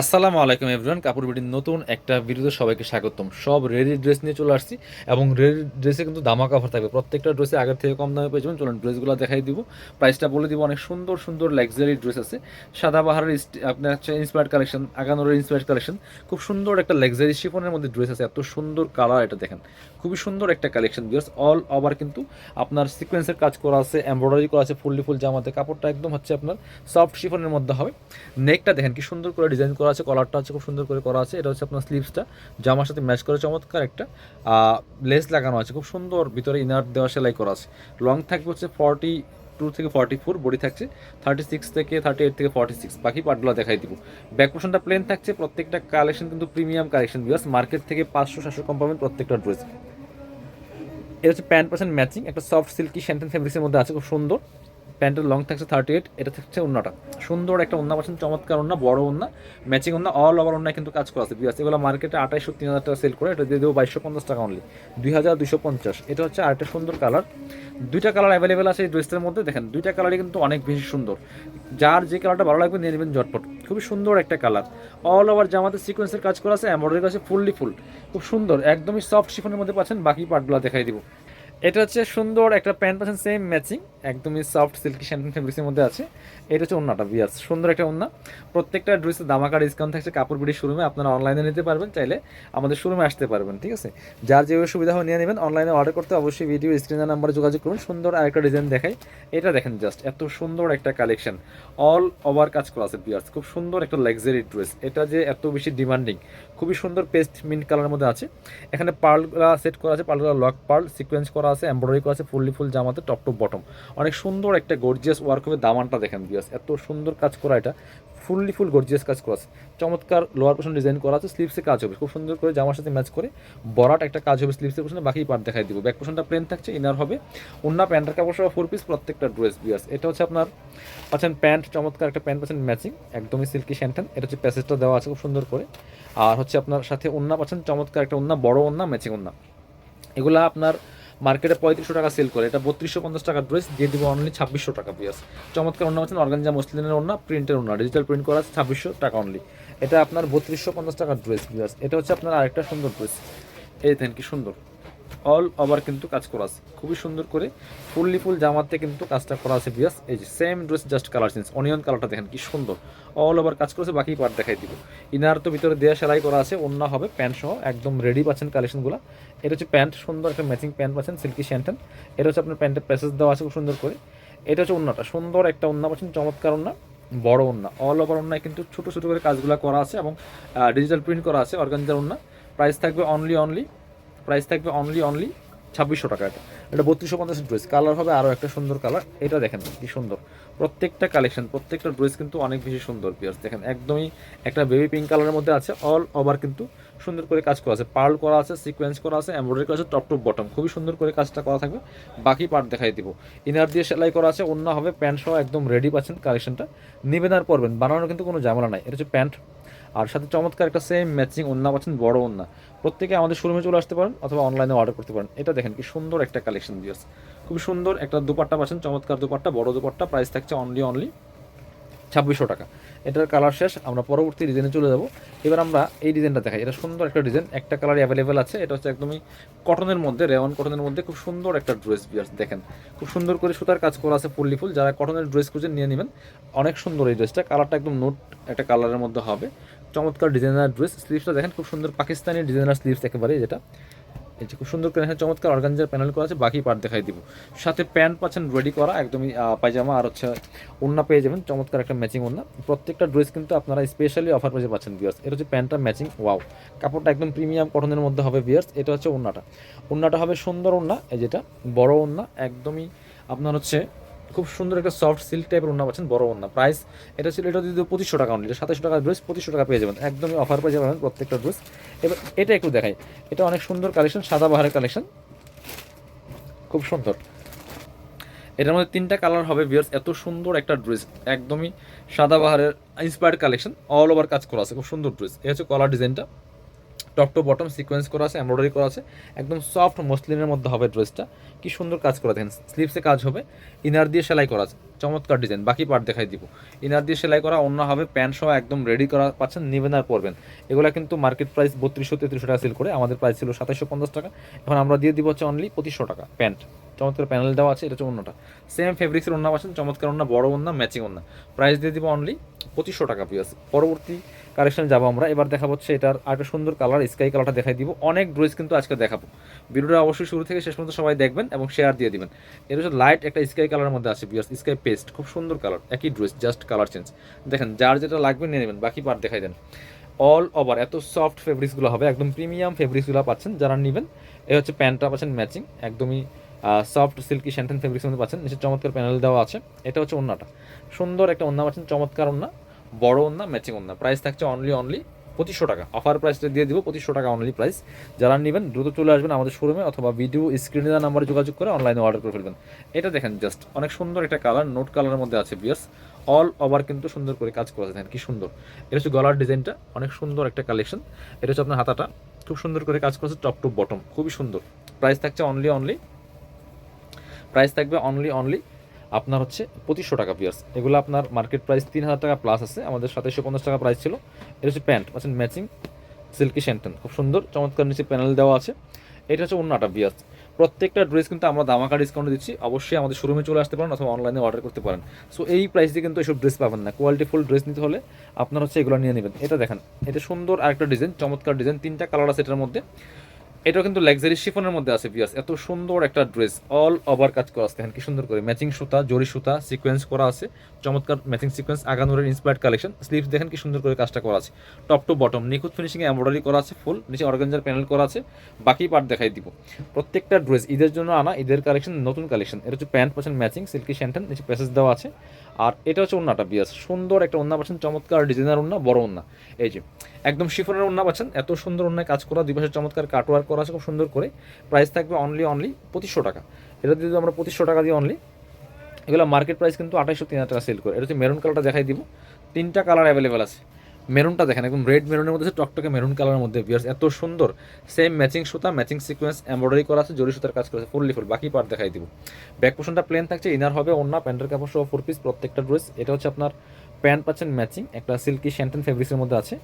আসসালামু আলাইকুম এভরিওয়ান কাপড় বিটির নতুন একটা ভিডিওতে সবাইকে স্বাগতম। সব রেডি ড্রেস নিয়ে চলে আসছি এবং রেডি ড্রেসে কিন্তু দামা কাপড় থাকবে। প্রত্যেকটা ড্রেসে আগের থেকে কম দামে পেয়ে যাবেন। চলুন ড্রেসগুলো দেখাই দিব। প্রাইসটা বলে দিব, অনেক সুন্দর সুন্দর লাক্সারি ড্রেস আছে। সাদাবাহারের আপনার হচ্ছে ইন্সপায়ার্ড কালেকশন আগানোর ইন্সপায়ার্ড কালেকশন খুব সুন্দর একটা লাক্সারি শিফনের মধ্যে ড্রেস আছে। এত সুন্দর কালার এটা দেখেন। খুবই সুন্দর একটা কালেকশন বিকজ অল ওভার কিন্তু আপনার সিকোয়েন্সের কাজ করা আছে এমব্রয়ডারি করা আছে, ফুললি ফুল জামাতে। কাপড়টা একদম হচ্ছে আপনার সফট শিফনের মধ্যে হবে। নেকটা দেখেন কি সুন্দর করে ডিজাইন করা আছে কলারটা হচ্ছে খুব সুন্দর করে করা আছে। এটা হচ্ছে আপনার স্লিভসটা জামার সাথে ম্যাচ করে চমৎকার একটা লেস লাগানো আছে। খুব সুন্দর ভিতরে ইনার দেওয়া সেলাই করা আছে। লং থাকবে হচ্ছে ফর্টি টু থেকে ফর্টি ফোর বডি থাকছে থার্টি সিক্স থেকে থার্টি এইট থেকে ফর্টি সিক্স বাকি পার্টগুলো দেখাই দিব। ব্যাক পোর্শনটা প্লেন থাকছে, প্রত্যেকটা কালেকশন কিন্তু প্রিমিয়াম কালেকশন বিকজ মার্কেট থেকে পাঁচশো, সাতশো কম পাবেন প্রত্যেকটা ড্রেস এটা হচ্ছে প্যান্ট পার্সেন্ট ম্যাচিং একটা সফট সিল্কি শ্যান্টেন ফেব্রিক্সের মধ্যে আছে, খুব সুন্দর। প্যান্টের লং থাকছে থার্টি এইট এটা থাকছে অন্যটা সুন্দর একটা অন্য পাচ্ছেন চমৎকার অন্য বড় অন্য ম্যাচিং অন্য অল ওভার অন্য কিন্তু কাজ করা আছে বিয়াস এগুলো মার্কেটে আঠাইশো, তিন হাজার টাকা সেল করে, এটা দিয়ে দেবো বাইশশো পঞ্চাশ টাকা অনলি দুই হাজার দুশো পঞ্চাশ, এটা হচ্ছে আরেকটা সুন্দর কালার দুইটা কালার অ্যাভেলেবেল আছে এই ড্রেসটার মধ্যে, দেখেন, দুইটা কালারই কিন্তু অনেক বেশি সুন্দর। যার যে কালারটা ভালো লাগবে নিয়ে নেবেন ঝটপট। খুবই সুন্দর একটা কালার অল ওভার জামাতে সিকোয়েন্সের কাজ করা আছে এমব্রয়ডারি কাছে ফুললি ফুল খুব সুন্দর, একদমই সফট শিফনের মধ্যে পাচ্ছেন, বাকি পার্টগুলো দেখাই দিব। এটা হচ্ছে সুন্দর একটা প্যান্ট পাচ্ছেন সেম ম্যাচিং একদমই সফট সিল্কি শ্যান্টেন ফেব্রিক্সের মধ্যে আছে। এটা হচ্ছে ওন্নাটা বিয়াস সুন্দর একটা ওন্না। প্রত্যেকটা ড্রেসে দামাকা ডিসকাউন্ট থাকছে কাপড় বিড়ির শোরুমে আপনারা অনলাইনে নিতে পারবেন, চাইলে আমাদের শোরুমে আসতে পারবেন, ঠিক আছে? যার যেভাবে সুবিধা হয় নিয়ে নেবেন অনলাইনে অর্ডার করতে অবশ্যই ভিডিও স্ক্রিনের নাম্বারে যোগাযোগ করুন। সুন্দর আরেকটা ডিজাইন দেখাই। এটা দেখেন জাস্ট এত সুন্দর একটা কালেকশন অল ওভার কাজ করা আছে, বিয়ার্স। খুব সুন্দর একটা লাক্সারি ড্রেস এটা যে এত বেশি ডিমান্ডিং খুবই সুন্দর পেস্ট মিন্ট কালারের মধ্যে আছে। এখানে পার্লগুলা সেট করা আছে পার্লগুলা লক পার্ল সিকোয়েন্স করা আছে এমব্রয়ডারি করা আছে, ফুললি ফুল জামাতে টপ টপ বটম অনেক সুন্দর একটা গর্জিয়াস ওয়ার্ক হবে দামানটা দেখেন বিয়াস এত সুন্দর কাজ করা এটা। ফুললি ফুল গর্জিয়াস কাজ করা আছে। চমৎকার লোয়ার পোর্শন ডিজাইন করা আছে স্লিভসে কাজ হবে। খুব সুন্দর করে জামার সাথে ম্যাচ করে বরাট একটা কাজ হবে স্লিভসের পোর্শনে বাকি পার্ট দেখাই দিব। ব্যাক পোর্শনটা প্লেন থাকছে ইনার হবে। অন্য প্যান্টের কাপড় সহ ফোর পিস প্রত্যেকটা ড্রেস বিয়াস এটা হচ্ছে আপনার, পাচ্ছেন প্যান্ট চমৎকার একটা প্যান্ট পাচ্ছেন ম্যাচিং একদমই সিল্কি শ্যান্টেন এটা হচ্ছে প্যাসেজটা দেওয়া আছে খুব সুন্দর করে। আর হচ্ছে আপনার সাথে ওন্না পাচ্ছেন, চমৎকার একটা ওন্না বড় ওন্না ম্যাচিং ওন্না এগুলা আপনার মার্কেটে পঁয়ত্রিশশো টাকা সেল করে। এটা বত্রিশশো পঞ্চাশ টাকা ড্রেস দিয়ে দিব অনলি ছাব্বিশশো টাকা পিয়াস চমৎকার অন্য আছেন অর্গানজা মসলিনের অন্য প্রিন্টের অন্য ডিজিটাল প্রিন্ট করা আছে ছাব্বিশশো টাকা অনলি এটা আপনার বত্রিশশো পঞ্চাশ টাকার ড্রেস পিয়াস এটা হচ্ছে আপনার আরেকটা সুন্দর ড্রেস এই দেখেন কি সুন্দর। অল ওভার কিন্তু কাজ করা আছে। খুবই সুন্দর করে ফুললি ফুল জামাতে কিন্তু কাজটা করা আছে বিয়াস এই যে same dress just colour change onion কালারটা দেখেন কি সুন্দর। অল ওভার কাজ করেছে, বাকি পার্ট দেখাই দিব। ইনার তো ভিতরে দেয়া সেলাই করা আছে অন্য হবে প্যান্ট সহ, একদম রেডি পাচ্ছেন কালেকশনগুলো এটা হচ্ছে প্যান্ট সুন্দর একটা ম্যাচিং প্যান্ট পাচ্ছেন সিল্কি শ্যান্টেন এটা হচ্ছে আপনার প্যান্টের প্যাসেজ দেওয়া আছে, খুব সুন্দর করে। এটা হচ্ছে অন্যটা সুন্দর একটা অন্য পাচ্ছেন, চমৎকার অন্য বড় ওন্না অল ওভার ওন্নায় কিন্তু ছোটো ছোটো করে কাজগুলো করা আছে এবং ডিজিটাল প্রিন্ট করা আছে অর্গানজার ওন্না প্রাইস থাকবে অনলি অনলি প্রাইস থাকবে অনলি অনলি ছাব্বিশশো টাকা এটা। এটা বত্রিশশো পঞ্চাশ ড্রেস। কালার হবে আরও একটা সুন্দর কালার এটা দেখেন কি সুন্দর। প্রত্যেকটা কালেকশন প্রত্যেকটা ড্রেস কিন্তু অনেক বেশি সুন্দর পিয়ার্স দেখেন, একদমই একটা বেবি পিঙ্ক কালারের মধ্যে আছে অল ওভার কিন্তু সুন্দর করে কাজ করা আছে। পার্ল করা আছে সিকোয়েন্স করা আছে এমব্রয়ডারি করা আছে টপ টপ বটম খুবই সুন্দর করে কাজটা করা থাকবে। বাকি পার্ট দেখাই দিব। ইনার দিয়ে সেলাই করা আছে অন্য হবে প্যান্ট সহ একদম রেডি পাচ্ছেন কালেকশনটা নেবেন আর পরবেন, বানানোর কিন্তু কোনো ঝামেলা নাই। এটা হচ্ছে প্যান্ট আর সাথে চমৎকার একটা সেম ম্যাচিং ওন্না পাচ্ছেন বড় ওন্না প্রত্যেকে আমাদের শোরুমে চলে আসতে পারেন অথবা অনলাইনে অর্ডার করতে পারেন। এটা দেখেন কি সুন্দর একটা কালেকশন দিয়েছে খুব সুন্দর একটা দুপাট্টা পাচ্ছেন, চমৎকার দুপাট্টা, বড় দুপাট্টা প্রাইস থাকছে অনলি অনলি ছাব্বিশশো টাকা। এটার কালার শেষ, আমরা পরবর্তী ডিজাইনে চলে যাব। এবার আমরা এই ডিজাইনটা দেখাই। এটা সুন্দর একটা ডিজাইন একটা কালার অ্যাভেলেবেল আছে। এটা হচ্ছে একদমই কটনের মধ্যে রেওয়ান কটনের মধ্যে খুব সুন্দর একটা ড্রেস বিয়ার্স দেখেন। খুব সুন্দর করে সুতার কাজ করা আছে ফুললি ফুল। যারা কটনের ড্রেস খুঁজে নিয়ে নেবেন। অনেক সুন্দর এই ড্রেসটা কালারটা একদম নোট একটা কালারের মধ্যে হবে। চমৎকার ডিজাইনার ড্রেস। স্লিভসটা দেখেন, খুব সুন্দর পাকিস্তানি ডিজাইনার স্লিভস একেবারে যেটা। এই যে খুব সুন্দর করে এখানে চমৎকার অর্গানজার প্যানেল করা আছে, বাকি পার্ট দেখাই দিব। সাথে প্যান্ট পাচ্ছেন রেডি করা, একদমই পায়জামা আর হচ্ছে ওন্না পেয়ে যাবেন, চমৎকার একটা ম্যাচিং ওন্না প্রত্যেকটা ড্রেস কিন্তু আপনারা স্পেশালি অফার পেয়ে পাচ্ছেন বিয়ার্স এটা হচ্ছে প্যান্টটা ম্যাচিং ওয়াও কাপড়টা একদম প্রিমিয়াম কটনের মধ্যে হবে বিয়ার্স এটা হচ্ছে ওন্নাটা ওন্নাটা হবে সুন্দর ওন্না এই যেটা বড় ওন্না একদমই আপনার হচ্ছে খুব সুন্দর একটা সফট সিল্ক টাইপের ওন্না পাচ্ছেন, বড় ওন্না প্রাইস এটা ছিল, এটা যদি পঁচিশশো টাকা অনলি সাতাশশো টাকা ড্রেস পঁচিশশো টাকা পেয়ে যাবেন। একদমই অফার পেয়ে যাবেন প্রত্যেকটা ড্রেস এবার এটা একটু দেখাই। এটা অনেক সুন্দর কালেকশন সাদা বাহারের কালেকশন খুব সুন্দর। এটার মধ্যে তিনটা কালার হবে বিয়ার্স এত সুন্দর একটা ড্রেস একদমই সাদা বাহারের ইন্সপায়ার্ড কালেকশন অল ওভার কাজ করা আছে, খুব সুন্দর ড্রেস এই হচ্ছে কলার ডিজাইনটা টপ টু বটম সিকোয়েন্স করা আছে এমব্রয়ডারি করা আছে। একদম সফট মসলিনের মধ্যে হবে ড্রেসটা কি সুন্দর কাজ করা, দেখেন স্লিপসে কাজ হবে। ইনার দিয়ে সেলাই করা আছে। চমৎকার ডিজাইন বাকি পার্ট দেখাই দিব। ইনার দিয়ে সেলাই করা, অন্য হবে প্যান্ট সহ একদম রেডি করা পাচ্ছেন, নেবেন আর পরবেন। এগুলো কিন্তু মার্কেট প্রাইস বত্রিশশো, তেত্রিশশো টাকা সেল করে। আমাদের প্রাইস ছিল সাতাশশো পঞ্চাশ টাকা। এখন আমরা দিয়ে দিব হচ্ছে অনলি পঁচিশশো টাকা প্যান্ট চমৎকার প্যানেল দেওয়া আছে, এটা হচ্ছে অন্যটা সেম ফেব্রিক্সের অন্য পাচ্ছেন, চমৎকার অন্য বড় অন্য ম্যাচিং অন্য প্রাইস দিয়ে দিব অনলি পঁচিশশো টাকা পিয়াস পরবর্তী কালেকশনে যাব আমরা। এবার দেখা হচ্ছে এটার আরেকটা সুন্দর কালার স্কাই কালারটা দেখাই দিব। অনেক ড্রেস কিন্তু আজকে দেখাবো। ভিডিওটা অবশ্যই শুরু থেকে শেষ পর্যন্ত সবাই দেখবেন এবং শেয়ার দিয়ে দিবেন। এটা হচ্ছে লাইট একটা স্কাই কালারের মধ্যে আছে পিয়াস স্কাই পেস্ট খুব সুন্দর কালার একই ড্রেস জাস্ট কালার চেঞ্জ দেখেন, যার যেটা লাগবে নিয়ে নেবেন, বাকি পার্ট দেখাই দেন। অল ওভার এত সফট ফেব্রিক্সগুলো হবে, একদম প্রিমিয়াম ফেব্রিক্সগুলো পাচ্ছেন যারা নেবেন। এই হচ্ছে প্যান্টটা পাচ্ছেন ম্যাচিং একদমই সফট সিল্কি শ্যান্টেন ফেব্রিক্সের মধ্যে পাচ্ছেন। নিচে চমৎকার প্যানেল দেওয়া আছে। এটা হচ্ছে ওন্নাটা। সুন্দর একটা ওন্না পাচ্ছেন, চমৎকার ওন্না। বড় ওন্না ম্যাচিং ওন্না। প্রাইস থাকছে অনলি অনলি পঁচিশশো টাকা। অফার প্রাইসটা দিয়ে দিব, পঁচিশশো টাকা অনলি প্রাইস যারা নেবেন, দ্রুত চলে আসবেন আমাদের শোরুমে অথবা ভিডিও স্ক্রিনে দেওয়া নাম্বারে যোগাযোগ করে অনলাইনে অর্ডার করে ফেলবেন। এটা দেখেন জাস্ট অনেক সুন্দর একটা কালার নোট কালারের মধ্যে আছে বিয়ার্স অল ওভার কিন্তু সুন্দর করে কাজ করা দেখেন কি সুন্দর। এটা হচ্ছে গলার ডিজাইনটা। অনেক সুন্দর একটা কালেকশন এটা হচ্ছে আপনার হাতাটা। খুব সুন্দর করে কাজ করেছে টপ টু বটম খুবই সুন্দর। প্রাইস থাকছে অনলি অনলি প্রাইস থাকবে অনলি অনলি আপনার হচ্ছে পঁচিশশো টাকা পিয়ার্স এগুলো আপনার মার্কেট প্রাইস তিন হাজার টাকা প্লাস আছে। আমাদের সাতাইশশো পঞ্চাশ টাকা প্রাইস ছিল। এটা হচ্ছে প্যান্ট পাচ্ছেন ম্যাচিং সিল্কি শ্যান্টন খুব সুন্দর, চমৎকার নিচে প্যানেল দেওয়া আছে। এটা হচ্ছে অন্যটা বিয়ার্স প্রত্যেকটা ড্রেস কিন্তু আমরা দামাকা ডিসকাউন্ট দিচ্ছি। অবশ্যই আমাদের শোরুমে চলে আসতে পারেন অথবা অনলাইনে অর্ডার করতে পারেন। সো এই প্রাইস দিয়ে কিন্তু এইসব ড্রেস পাবেন না। কোয়ালিটি ফুল ড্রেস নিতে হলে আপনার হচ্ছে এগুলো নিয়ে নেবেন। এটা দেখেন, এটা সুন্দর আরেকটা ডিজাইন চমৎকার ডিজাইন তিনটা কালার আছে এটার মধ্যে। এটাও কিন্তু লাক্সারি শিফনের মধ্যে আছে বিয়াস এত সুন্দর একটা ড্রেস অল ওভার কাজ করা আছে। কি সুন্দর করে ম্যাচিং সুতা, জরি সুতা সিকোয়েন্স করা আছে। চমৎকার ম্যাচিং সিকোয়েন্স আগানোরের ইন্সপায়ার্ড কালেকশন স্লিভস দেখেন কি সুন্দর করে কাজটা করা আছে। টপ টু বটম নিখুঁত ফিনিশিং এমব্রয়ডারি করা আছে ফুল নিচে অর্গানজার প্যানেল করা আছে। বাকি পার্ট দেখাই দিব। প্রত্যেকটা ড্রেস ঈদের জন্য আনা, ঈদের কালেকশন নতুন কালেকশন এটা হচ্ছে প্যান্ট পাচ্ছেন ম্যাচিং সিল্কি শ্যান্টেন নিচে প্যাসেজ দেওয়া আছে। আর এটা হচ্ছে ওন্নাটা বিয়াস। সুন্দর একটা ওন্না পাচ্ছেন, চমৎকার ডিজাইনার ওন্না বড় ওন্না এই যে, একদম শিফনের ওন্না পাচ্ছেন, এত সুন্দর ওন্নায় কাজ করা দুই পাশে চমৎকার কাটওয়ার্ক করা আছে, খুব সুন্দর করে। প্রাইস থাকবে অনলি অনলি পঁচিশশো টাকা। এটা দিয়ে আমরা পঁচিশশো টাকা দিয়ে অনলি এগুলো মার্কেট প্রাইস কিন্তু আঠাইশশো তিন হাজার টাকা সেল করে। এটা হচ্ছে মেরুন কালারটা দেখাই দিব। তিনটা কালার অ্যাভেলেবেল আছে। মেরুনটা দেখেন, একদম রেড মেরুনের মধ্যে টকটকে মেরুন কালারের মধ্যে বিয়ার্স এত সুন্দর। সেম ম্যাচিং সুতা ম্যাচিং সিকোয়েন্স এমব্রয়ডারি করা আছে, জরি সুতার কাজ করেছে ফুললি ফুল বাকি পার্ট দেখাই দিব। ব্যাক পোর্শনটা প্লেন থাকছে ইনার হবে অন্য প্যান্টের কাপড় সহ ফোর পিস প্রত্যেকটা ড্রেস এটা হচ্ছে আপনার প্যান্ট পাচ্ছেন ম্যাচিং একটা সিল্কি শ্যান্টেন ফেব্রিক্সের মধ্যে আছে।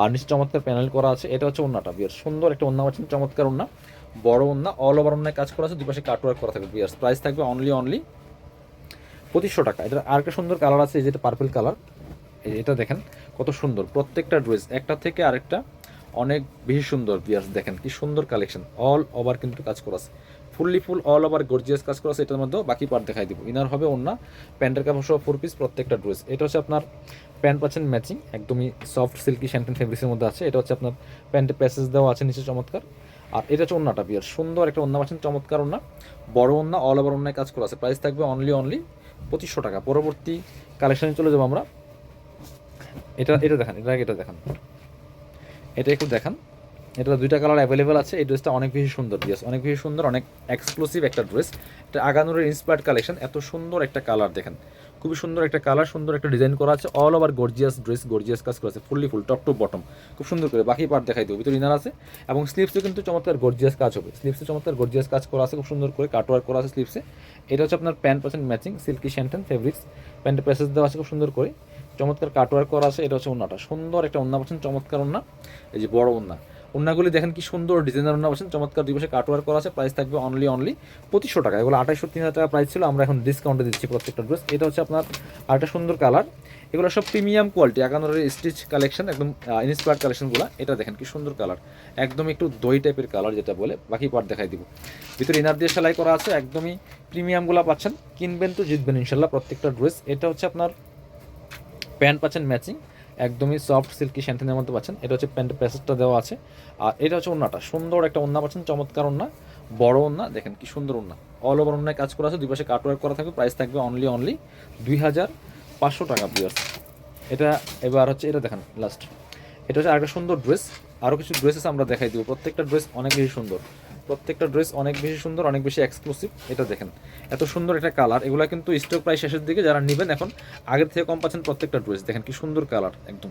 আর নিচে চমৎকার প্যানেল করা আছে, এটা হচ্ছে অন্যটা বিয়ার সুন্দর একটা অন্য পাচ্ছেন, চমৎকার অন্য বড় অন্য অল ওভার অন্যায় কাজ করা আছে, দুপাশে কাটওয়ার্ক করা থাকবে বিয়ার্স প্রাইস থাকবে অনলি অনলি পঁচিশশো টাকা। এটা আর আরেকটা সুন্দর কালার আছে, এই যেটা পার্পল কালার এটা দেখেন কত সুন্দর। প্রত্যেকটা ড্রেস, একটা থেকে আরেকটা অনেক বেশি সুন্দর বিয়ার্স দেখেন, কি সুন্দর কালেকশন অল ওভার কিন্তু কাজ করা আছে। Fully full all over gorgeous কাজ করা আছে, এটার মধ্যেও বাকি পার্ট দেখাই দিব। ইনার হবে অন্য প্যান্টের কাপড় সহ ফোর পিস প্রত্যেকটা ড্রেস। এটা হচ্ছে আপনার প্যান্ট পাচ্ছেন ম্যাচিং একদমই সফট সিল্কি শ্যান্টেন ফেব্রিক্সের মধ্যে আছে। এটা হচ্ছে আপনার প্যান্টে প্যাসেজ দেওয়া আছে নিচে চমৎকার। আর এটা হচ্ছে অন্যটা বিয়ার সুন্দর একটা অন্য পাচ্ছেন, চমৎকার অন্য বড় অন্য অল ওভার অন্যায় কাজ করা আছে। প্রাইস থাকবে অনলি অনলি পঁচিশশো টাকা। পরবর্তী কালেকশনে চলে যাব আমরা। এটা এটা দেখান এটা এটা দেখান। এটা একটু দেখান। এটা দুইটা কালার অ্যাভেলেবেল আছে, এই ড্রেসটা অনেক বেশি সুন্দর ড্রেস অনেক বেশি সুন্দর, অনেক এক্সক্লুসিভ একটা ড্রেস এটা আগানোরের ইন্সপায়ার্ড কালেকশন এত সুন্দর একটা কালার দেখেন। খুবই সুন্দর একটা কালার সুন্দর একটা ডিজাইন করা আছে all over gorgeous dress gorgeous কাজ করা আছে fully full top to bottom খুব সুন্দর করে, বাকি পার্ট দেখাই দেবো, ভিতরে ইনার আছে। এবং স্লিপসে কিন্তু চমৎকার গর্জিয়াস কাজ হবে। স্লিপসে চমৎকার গর্জিয়াস কাজ করা আছে, খুব সুন্দর করে কাটওয়ার্ক করা আছে স্লিপসে এটা হচ্ছে আপনার pant percent matching silky shantoon fabrics প্যান্টের প্যাসেজ দেওয়া আছে, খুব সুন্দর করে। চমৎকার কাটওয়ার্ক করা আছে, এটা হচ্ছে ওন্নাটা। সুন্দর একটা ওন্না পাচ্ছেন চমৎকার ওন্না। এই যে বড় ওন্না। ওন্নাগুলি দেখেন কি সুন্দর ডিজাইনার ওন্না পাচ্ছেন চমৎকার পাশে কাটওয়ার্ক করা আছে প্রাইস থাকবে অনলি অনলি পঁচিশশো টাকা। এগুলো আঠাইশশো, তিন হাজার টাকা প্রাইস ছিল, আমরা এখন ডিসকাউন্টে দিচ্ছি প্রত্যেকটা ড্রেস এটা হচ্ছে আপনার আরেকটা সুন্দর কালার এগুলো সব প্রিমিয়াম কোয়ালিটি একানোরের স্টিচ কালেকশন একদম ইনস্পায়ার্ড কালেকশনগুলো এটা দেখেন কি সুন্দর কালার একদম একটু দই টাইপের কালার যেটা বলে, বাকি পার্ট দেখাই দিব। ভিতরে ইনার দিয়ে সেলাই করা আছে, একদমই প্রিমিয়ামগুলো পাচ্ছেন। কিনবেন তো, জিতবেন ইনশাল্লাহ প্রত্যেকটা ড্রেস এটা হচ্ছে আপনার প্যান্ট পাচ্ছেন ম্যাচিং, একদমই সফট, সিল্কি শ্যান্টেনের মধ্যে পাচ্ছেন। এটা হচ্ছে প্যান্টের প্যাসেজটা দেওয়া আছে। আর এটা হচ্ছে ওন্নাটা। সুন্দর একটা ওন্না পাচ্ছেন, চমৎকার ওন্না, বড় ওন্না। দেখেন কি সুন্দর ওন্না। অল ওভার ওন্নায় কাজ করা আছে, দুই পাশে কাটওয়ার্ক করা থাকবে প্রাইস থাকবে অনলি অনলি দুই হাজার পাঁচশো টাকা পিয়ার্স এটা এবার হচ্ছে, এটা দেখেন লাস্ট এটা হচ্ছে আরেকটা সুন্দর ড্রেস আরও কিছু ড্রেসেস আমরা দেখাই দিব। প্রত্যেকটা ড্রেস অনেক বেশি সুন্দর। প্রত্যেকটা ড্রেস অনেক বেশি সুন্দর, অনেক বেশি এক্সক্লুসিভ এটা দেখেন, এত সুন্দর একটা কালার এগুলো কিন্তু স্টক প্রায় শেষের দিকে যারা নেবেন এখন, আগের থেকে কম পাচ্ছেন প্রত্যেকটা ড্রেস। দেখেন কি সুন্দর কালার একদম।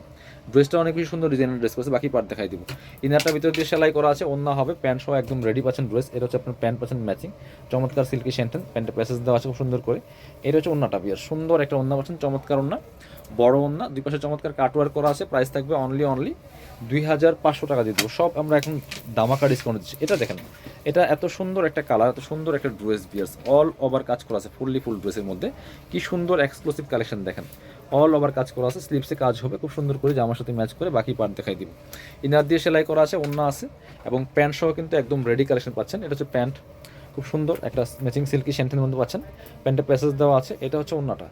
ড্রেসটা অনেক বেশি সুন্দর ডিজাইনের ড্রেস করেছে, বাকি পার্ট দেখাই দিব। ইনারটা ভিতর দিয়ে সেলাই করা আছে অন্য হবে প্যান্ট সহ একদম রেডি পাচ্ছেন ড্রেস এটা হচ্ছে আপনার প্যান্ট পাচ্ছেন ম্যাচিং চমৎকার সিল্কি সেন্টেন প্যান্টের প্যাসেজ দেওয়া আছে খুব সুন্দর করে। এটা হচ্ছে অন্যটা বিয়ার। সুন্দর একটা অন্য পাচ্ছেন, চমৎকার অন্য বড় ওন্না দুই পাশে চমৎকার কাটওয়ার করা আছে প্রাইস থাকবে অনলি অনলি দুই হাজার পাঁচশো টাকা দিয়ে দেবো। সব আমরা এখন দামাকা ডিসকাউন্ট দিচ্ছি। এটা দেখেন এটা এত সুন্দর একটা কালার এত সুন্দর একটা ড্রেস বিয়ার্স অল ওভার কাজ করা আছে ফুললি ফুল ড্রেসের মধ্যে। কি সুন্দর এক্সক্লুসিভ কালেকশন দেখেন। অল ওভার কাজ করা আছে স্লিপসে কাজ হবে, খুব সুন্দর করে জামার সাথে ম্যাচ করে বাকি পার্ট দেখাই দিব। ইনার দিয়ে সেলাই করা আছে অন্য আছে, এবং প্যান্ট সহ কিন্তু একদম রেডি কালেকশন পাচ্ছেন। এটা হচ্ছে প্যান্ট খুব সুন্দর, একটা ম্যাচিং সিল্কি শ্যান্টের মধ্যে পাচ্ছেন। প্যান্টের প্যাসেজ দেওয়া আছে, এটা হচ্ছে অন্যটা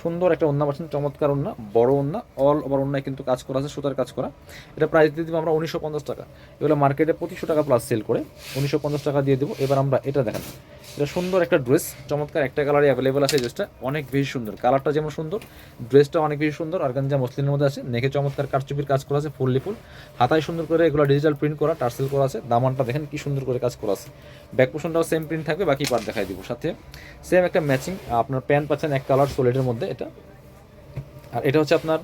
সুন্দর একটা ওন্না পাচ্ছেন, চমৎকার ওন্না বড় ওন্না অল ওভার ওন্নায় কিন্তু কাজ করা আছে, সুতার কাজ করা। এটা প্রাইস দিয়ে দিব আমরা উনিশশো পঞ্চাশ টাকা। এগুলো মার্কেটে পঁচিশশো টাকা প্লাস সেল করে উনিশশো পঞ্চাশ টাকা দিয়ে দেবো। এবার আমরা এটা দেখেন। এটা সুন্দর একটা ড্রেস চমৎকার একটা কালারই অ্যাভেলেবেল আছে ড্রেসটা অনেক বেশি সুন্দর। কালারটা যেমন সুন্দর ড্রেসটা অনেক বেশি সুন্দর আর গাঞ্জা মসলিনের মধ্যে আছে, নেকে চমৎকার কারচুপির কাজ করা আছে, ফুললি ফুল। হাতায় সুন্দর করে এগুলো ডিজিটাল প্রিন্ট করা, টার্সেল করা আছে, দামানটা দেখেন কি সুন্দর করে কাজ করা আছে। ব্যাক পোশনটাও সেম প্রিন্ট থাকবে, বাকি পার্ট দেখাই দিব সাথে। সেম একটা ম্যাচিং আপনার প্যান্ট পাচ্ছেন এক কালার সোলেটের মধ্যে। এটা। আর এটা হচ্ছে আপনার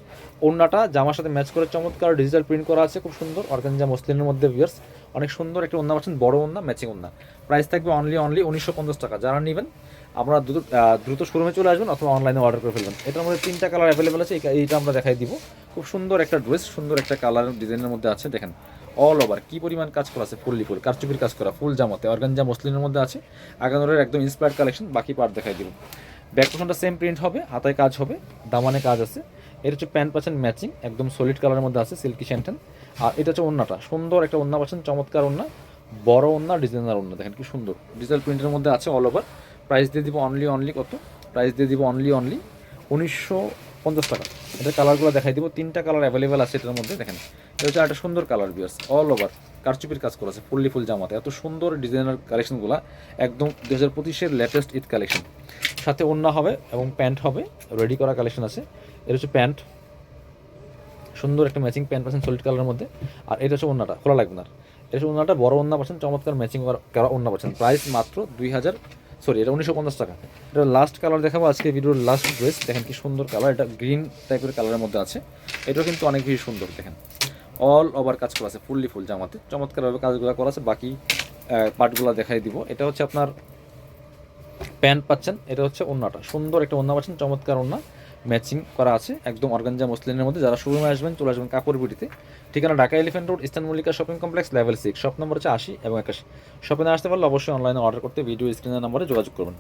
ওড়নাটা, জামার সাথে ম্যাচ করে চমৎকার ডিজিটাল প্রিন্ট করা আছে, খুব সুন্দর। অর্গানজা মসলিনের মধ্যে ভিয়ার্স অনেক সুন্দর একটা ওড়না পাচ্ছেন, বড় ওড়না ম্যাচিং ওড়না। প্রাইস থাকবে অনলি অনলি উনিশশো পঞ্চাশ টাকা। যারা নেবেন আপনারা দ্রুত দ্রুত শোরুমে চলে আসবেন অথবা অনলাইনে অর্ডার করে ফেলবেন। এটার মধ্যে তিনটা কালার অ্যাভেলেবেল আছে এইটা আমরা দেখাই দিব। খুব সুন্দর একটা ড্রেস সুন্দর একটা কালার ডিজাইনের মধ্যে আছে, দেখেন। অল ওভার কি পরিমাণ কাজ করা আছে ফুললি ফুল কারচুপির কাজ করা, ফুল জামাতে। অর্গানজা মসলিনের মধ্যে আছে, আগানোরের একদম ইন্সপায়ার্ড কালেকশন বাকি পার্ট দেখাই দিব। ব্যাক পোর্শনটা সেম প্রিন্ট হবে, হাতায় কাজ হবে, দামানে কাজ আছে। এটা হচ্ছে প্যান্ট পাচ্ছেন ম্যাচিং একদম সলিড কালারের মধ্যে আছে সিল্কি স্যান্টেন আর এটা হচ্ছে ওন্নাটা, সুন্দর একটা ওন্না পাচ্ছেন, চমৎকার ওন্না, বড় ওন্না ডিজাইনার ওন্না, দেখেন কি সুন্দর। ডিজিটাল প্রিন্টের মধ্যে আছে অল ওভার প্রাইস দিয়ে দিব অনলি অনলি কত? প্রাইস দিয়ে দিব অনলি অনলি উনিশশো পঞ্চাশ টাকা। এটা কালারগুলো দেখাই দিব। তিনটা কালার অ্যাভেলেবেল আছে এটার মধ্যে, দেখেন। এটা হচ্ছে একটা সুন্দর কালার বিয়ার্স অল ওভার কারচুপির কাজ করা আছে, ফুললি ফুল জামাতে। এত সুন্দর ডিজাইনার কালেকশনগুলো একদম দু হাজার পঁচিশের লেটেস্ট ঈদ কালেকশন সাথে ওন্না হবে এবং প্যান্ট হবে রেডি করা কালেকশন আছে। এটা হচ্ছে প্যান্ট। সুন্দর একটা ম্যাচিং প্যান্ট পাচ্ছেন সলিড কালারের মধ্যে। আর এটা হচ্ছে ওন্নাটা, খোলা লাগবে না। এটা হচ্ছে ওন্নাটা, বড় ওন্না পাচ্ছেন, চমৎকার ম্যাচিং করা ওন্না পাচ্ছেন। প্রাইস মাত্র দুই হাজার সরি এটা উনিশশো পঞ্চাশ টাকা। এটা লাস্ট কালার দেখাবো, আজকে ভিডিওর লাস্ট ড্রেস দেখেন কি সুন্দর কালার এটা গ্রিন টাইপের কালারের মধ্যে আছে। এটাও কিন্তু অনেক বেশি সুন্দর, দেখেন। অল ওভার কাজ করা আছে ফুললি ফুল জামাতে। চমৎকারভাবে কাজগুলো করা আছে, বাকি পার্টগুলো দেখাই দিব। এটা হচ্ছে আপনার প্যান্ট পাচ্ছেন, এটা হচ্ছে ওন্নাটা। সুন্দর একটা ওন্না পাচ্ছেন, চমৎকার ওন্না। ম্যাচিং করা আছে, একদম অর্গানজা মসলিনের মধ্যে। যারা শোরুমে আসবেন, চলে আসবেন কাপড় বিটিতে ঠিকানা Dhaka Elephant Road Eastern Mallika Shopping Complex level six shop number হচ্ছে আশি এবং একাশি। শপিংয়ে আসতে পারলে অবশ্যই অনলাইনে অর্ডার করতে ভিডিও স্ক্রিনের নম্বরে যোগাযোগ করবেন।